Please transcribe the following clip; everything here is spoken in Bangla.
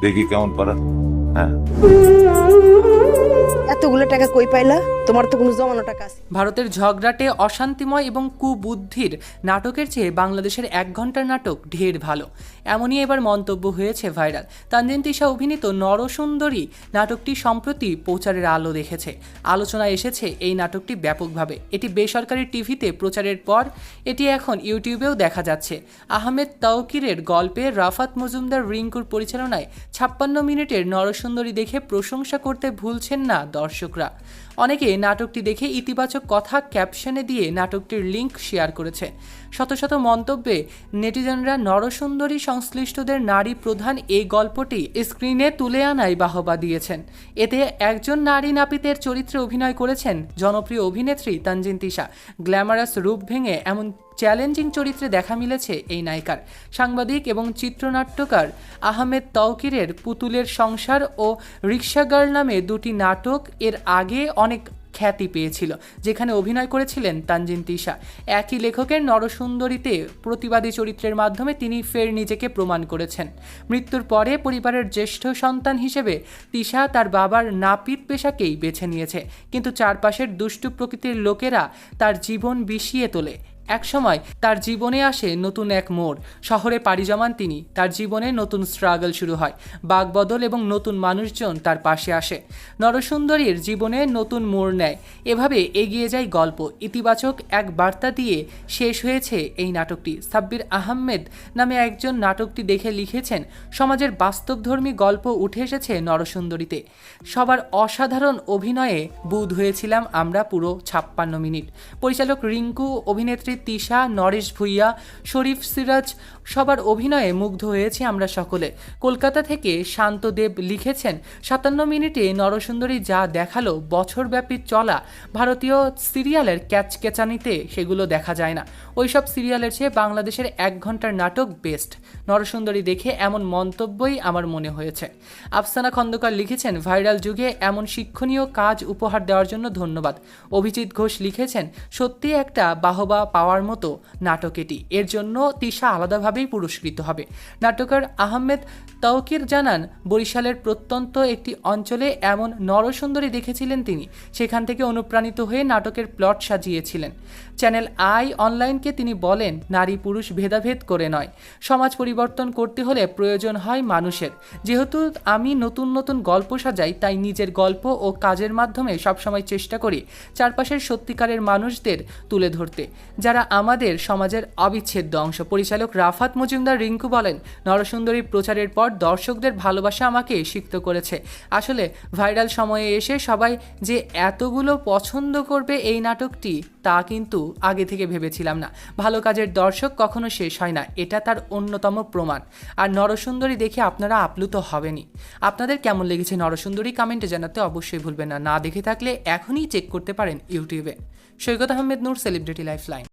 দেখি কেমন পারা। হ্যাঁ। এতগুলো টাকা কই পাইলা? তোমার তো কোনো জমানো টাকা আছে। ভারতের ঝগড়াটে অশান্তিময় এবং কুবুদ্ধির নাটকের চেয়ে বাংলাদেশের এক ঘণ্টার নাটক ঢের ভালো। এমনই এবার মন্তব্য হয়েছে ভাইরাল। তানজিন তিশা অভিনীত নরসুন্দরী নাটকটি সম্প্রতি প্রচারের আলো দেখেছে। আলোচনায় এসেছে এই নাটকটি ব্যাপকভাবে। এটি বেসরকারি টিভিতে প্রচারের পর এটি এখন ইউটিউবেও দেখা যাচ্ছে। আহমেদ তাওকিরের গল্পে রাফাত মজুমদার রিঙ্কুর পরিচালনায় ছাপ্পান্ন মিনিটের নরসুন্দরী দেখে প্রশংসা করতে ভুলছেন না দর্শকরা। অনেকে নাটকটি দেখে ইতিবাচক কথা ক্যাপশনে দিয়ে নাটকটির লিংক শেয়ার করেছে। শত শত মন্তব্যে নেটিজেনরা নরসুন্দরী সংশ্লিষ্টদের নারী প্রধান এই গল্পটি স্ক্রিনে তুলে আনায় বাহবা দিয়েছেন। এতে একজন নারী নাপিতের চরিত্রে অভিনয় করেছেন জনপ্রিয় অভিনেত্রী তানজিন তিশা। গ্ল্যামারাস রূপ ভেঙে এমন চ্যালেঞ্জিং চরিত্রে দেখা মিলেছে এই নায়িকার। সাংবাদিক এবং চিত্রনাট্যকার আহমেদ তৌকিরের পুতুলের সংসার ও রিক্সা গার্ল নামে দুটি নাটক এর আগে অনেক খ্যাতি পেয়েছিল, যেখানে অভিনয় করেছিলেন তানজিন তিশা। একই লেখকের নরসুন্দরীতে প্রতিবাদী চরিত্রের মাধ্যমে তিনি ফের নিজেকে প্রমাণ করেছেন। মৃত্যুর পরে পরিবারের জ্যেষ্ঠ সন্তান হিসেবে তিশা তার বাবার নাপিত পেশাকেই বেছে নিয়েছে, কিন্তু চারপাশের দুষ্টু প্রকৃতির লোকেরা তার জীবন বিষিয়ে তোলে। একসময় তার জীবনে আসে নতুন এক মোড়। শহরে পাড়ি জমান তিনি। তার জীবনে নতুন স্ট্রাগল শুরু হয়। বাগবদল এবং নতুন মানুষজন তার পাশে আসে। নরসুন্দরীর জীবনে নতুন মোড় নেয়। এভাবে এগিয়ে যায় গল্প। ইতিবাচক এক বার্তা দিয়ে শেষ হয়েছে এই নাটকটি। সাব্বির আহমেদ নামে একজন নাটকটি দেখে লিখেছেন, সমাজের বাস্তবধর্মী গল্প উঠে এসেছে নরসুন্দরীতে। সবার অসাধারণ অভিনয়ে বুধ হয়েছিলাম আমরা পুরো ছাপ্পান্ন মিনিট। পরিচালক রিঙ্কু, অভিনেত্রী তিশা, নরেশ ভুইয়া, শরীফ সিরাজ সবার অভিনয়ে মুগ্ধ হয়েছি আমরা সকলে। কলকাতা থেকে শান্তদেব লিখেছেন, সাতান্ন মিনিটে নরসুন্দরী যা দেখাল বছরব্যাপী চলা, ভারতীয় সিরিয়ালের ক্যাচকেচানিতে সেগুলো দেখা যায় না। ওইসব সিরিয়ালের চেয়ে বাংলাদেশের এক ঘণ্টার নাটক বেস্ট। নরসুন্দরী দেখে এমন মন্তব্যই আমার মনে হয়েছে। আফসানা খন্দকার লিখেছেন, ভাইরাল যুগে এমন শিক্ষণীয় কাজ উপহার দেওয়ার জন্য ধন্যবাদ। অভিজিৎ ঘোষ লিখেছেন সত্যি একটা বাহবা পাওয়ার মতো নাটক এটি। এর জন্য তিশা আলাদাভাবেই পুরস্কৃত হবে। নাটকার আহমেদ তৌকির জানান, বরিশালের প্রত্যন্ত একটি অঞ্চলে এমন নরসুন্দরী দেখেছিলেন তিনি, সেখান থেকে অনুপ্রাণিত হয়ে নাটকের প্লট সাজিয়েছিলেন। চ্যানেল আই অনলাইনকে তিনি বলেন, নারী পুরুষ ভেদাভেদ করে নয়। সমাজ পরিবর্তন করতে হলে প্রয়োজন হয় মানুষের। যেহেতু আমি নতুন নতুন গল্প সাজাই, তাই নিজের গল্প ও কাজের মাধ্যমে সবসময় চেষ্টা করি চারপাশের সত্যিকারের মানুষদের তুলে ধরতে। যারা আমাদের সমাজের অবিচ্ছেদ্য অংশ। পরিচালক রাফাত মজুমদার রিঙ্কু বলেন, নরসুন্দরী প্রচারের পর দর্শকদের ভালোবাসা আমাকে সিক্ত করেছে। আসলে ভাইরাল সময়ে এসে সবাই যে এতগুলো পছন্দ করবে এই নাটকটি, তা কিন্তু আগে থেকে ভেবেছিলাম না। ভালো কাজের দর্শক কখনো শেষ হয় না, এটা তার অন্যতম প্রমাণ। আর নরসুন্দরী দেখে আপনারা আপ্লুত হবেনি আপনাদের কেমন লেগেছে নরসুন্দরী কমেন্টে জানাতে অবশ্যই ভুলবেন না। না দেখে থাকলে এখনই চেক করতে পারেন ইউটিউবে। Saikat Ahmed Noor, celebrity life line